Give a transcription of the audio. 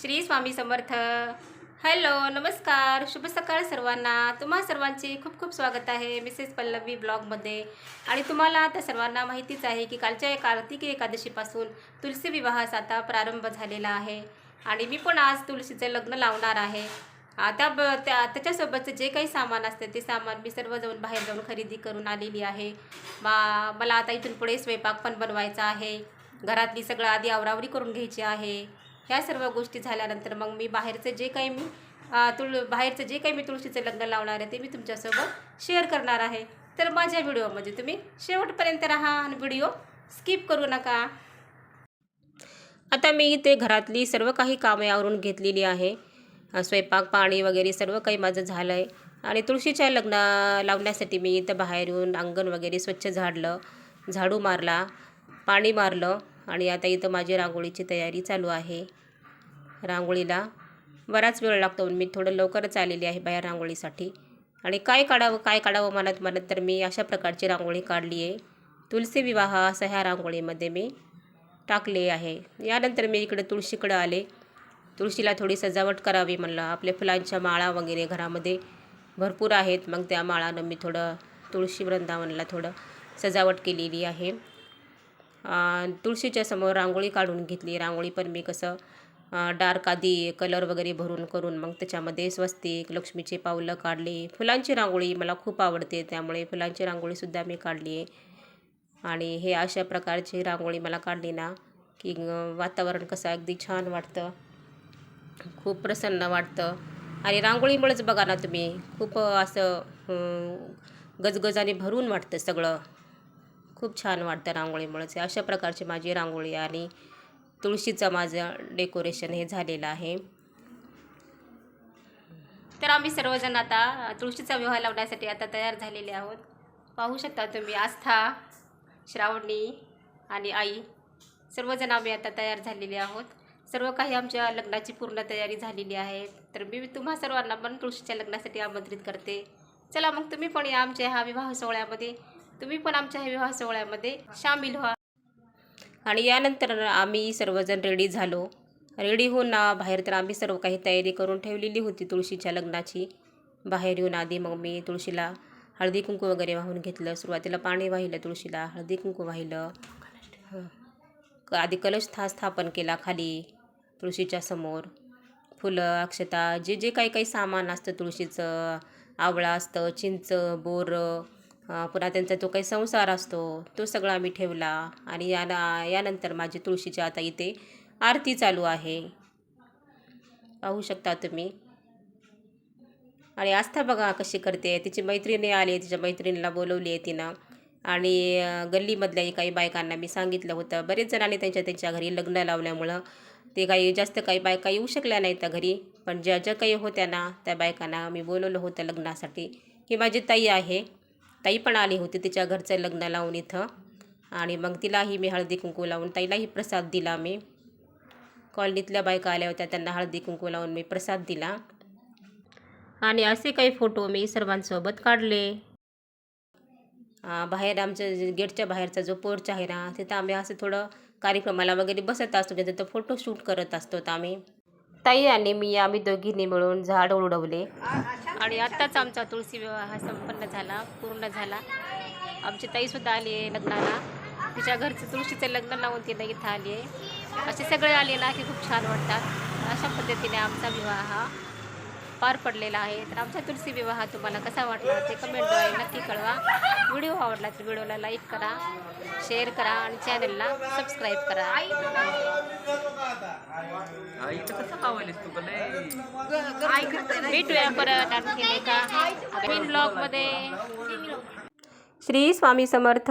Shri Swami Samarth. Hello नमस्कार. शुभ सकाळ सर्वांना. तुम्हा सर्वांचे खूप खूप स्वागत आहे मिसेस पल्लवी ब्लॉगमध्ये. आणि तुम्हाला त्या सर्वांना माहितीच आहे की कालच्या कार्तिकी एकादशीपासून तुलसी विवाहास आता प्रारंभ झालेला आहे. आणि मी पण आज तुळशीचं लग्न लावणार आहे. आता त्या ब त्या त्याच्यासोबतचं जे काही सामान असते ते सामान मी सर्व जाऊन बाहेर जाऊन खरेदी करून आलेली आहे. मा मला आता इथून पुढे स्वयंपाक पण बनवायचा आहे. घरातली सगळं आधी आवरावरी करून घ्यायची आहे. ह्या सर्व गोष्टी झाल्यानंतर मग मी बाहेरचं जे काही मी तुळ बाहेरचं जे काही मी तुळशीचं लग्न लावणार आहे ते मी तुमच्यासोबत शेअर करणार आहे. तर माझ्या व्हिडिओमध्ये तुम्ही शेवटपर्यंत राहा आणि व्हिडिओ स्किप करू नका. आता मी इथे घरातली सर्व काही कामे आवरून घेतलेली आहे. स्वयंपाक पाणी वगैरे सर्व काही माझं झालं आहे आणि तुळशीच्या लग्न लावण्यासाठी मी इथं बाहेर येऊन अंगण वगैरे स्वच्छ झाडलं झाडू मारला पाणी मारलं आणि आता इथं माझी रांगोळीची तयारी चालू आहे. रांगोळीला. बराच वेळ लागतो म्हणून मी थोडं लवकरच आलेली आहे बाहेर रांगोळीसाठी. आणि काय काढावं काय काढावं म्हणत म्हणत तर मी अशा प्रकारची रांगोळी काढली आहे. तुलसी विवाह असं ह्या रांगोळीमध्ये मी टाकले आहे. यानंतर मी इकडे तुळशीकडं आले. तुळशीला थोडी सजावट करावी म्हणलं. आपल्या फुलांच्या माळा वगैरे घरामध्ये भरपूर आहेत. मग त्या माळानं मी थोडं तुळशी वृंदावनला थोडं सजावट केलेली आहे. तुळशीच्या समोर रांगोळी काढून घेतली. रांगोळी पण मी कसं डार्क आधी कलर वगैरे भरून करून मग त्याच्यामध्ये स्वस्तिक लक्ष्मीचे पावलं काढली. फुलांची रांगोळी मला खूप आवडते त्यामुळे फुलांची रांगोळीसुद्धा मी काढली आहे. आणि हे अशा प्रकारची रांगोळी मला काढली ना की वातावरण कसं अगदी छान वाटतं. खूप प्रसन्न वाटतं. आणि रांगोळीमुळेच बघा ना तुम्ही खूप असं गजगजाने भरून वाटतं सगळं. खूप छान वाटतं रांगोळीमुळेच. अशा प्रकारची माझी रांगोळी आणि तुळशीचं माझं डेकोरेशन हे झालेलं आहे. तर आम्ही सर्वजण आता तुळशीचा विवाह लावण्यासाठी आता तयार झालेले आहोत. पाहू शकता तुम्ही आस्था श्रावणी आणि आई सर्वजण आम्ही आता तयार झालेले आहोत. सर्व काही आमच्या लग्नाची पूर्ण तयारी झालेली आहे. तर मी तुम्हा सर्वांना पण तुळशीच्या लग्नासाठी आमंत्रित करते. चला मग तुम्ही पण या आमच्या ह्या विवाह सोहळ्यामध्ये. तुम्ही पण आमच्या ह्या विवाह सोहळ्यामध्ये सामील व्हा. आणि यानंतर आम्ही सर्वजण रेडी झालो. रेडी होऊन ना बाहेर तर आम्ही सर्व काही तयारी करून ठेवलेली होती तुळशीच्या लग्नाची. बाहेर येऊन आधी मग मी तुळशीला हळदी कुंकू वगैरे वाहून घेतलं. सुरुवातीला पाणी वाहिलं तुळशीला हळदी कुंकू वाहिलं. क- आधी कलश था स्थापन केला खाली तुळशीच्या समोर. फुलं अक्षता जे जे काही काही सामान असतं तुळशीचं आवळा असतं चिंच बोरं पुन्हा त्यांचा जो काही संसार असतो तो सगळा आम्ही ठेवला. आणि याना यानंतर माझी तुळशीची आता इथे आरती चालू आहे. पाहू शकता तुम्ही. आणि आस्था बघा कशी करते. तिची मैत्रिणी आली तिच्या मैत्रिणीला बोलवली आहे तिनं. आणि गल्लीमधल्याही काही बायकांना मी सांगितलं होतं. बरेच जणांनी त्यांच्या त्यांच्या घरी लग्न लावल्यामुळं ते काही जास्त काही बायका येऊ शकल्या नाही त्या घरी. पण ज्या ज्या काही होत्या ना त्या बायकांना मी बोलवलं होतं लग्नासाठी ही माझी ताई आहे. ताई पण आली होती तिच्या घरचं लग्न लावून इथं. आणि मग तिलाही मी हळदी कुंकू लावून ताईलाही प्रसाद दिला मी. कॉलनीतल्या बायका आल्या होत्या त्यांना हळदी कुंकू लावून मी प्रसाद दिला. आणि असे काही फोटो मी सर्वांसोबत काढले. बाहेर आमच्या गेटच्या बाहेरचा जो पोर्च आहे ना तिथं आम्ही असं थोडं कार्यक्रमाला वगैरे बसत असतो म्हणजे तिथं फोटो शूट करत असतो आम्ही. ताई आणि मी आम्ही दोघींनी मिळून झाड उडवले. आणि आत्ताच आमचा तुळशी विवाह संपन्न झाला पूर्ण झाला. आमची ताईसुद्धा आली आहे लग्नाला. तिच्या घरचं तुळशीचं लग्न लावून तिनं इथं आली आहे. असे सगळे आले ना की खूप छान वाटतात. अशा पद्धतीने आमचा विवाह पार पडलेला आहे. तर आमचा तुलसी विवाह तुम्हाला कसा वाटला ते कमेंटद्वारे नक्की कळवा. व्हिडिओ आवडला तर व्हिडिओला लाईक करा शेअर करा आणि चॅनलला सबस्क्राईब करा. भेटूया परत नवीन ब्लॉगमध्ये श्री स्वामी समर्थ.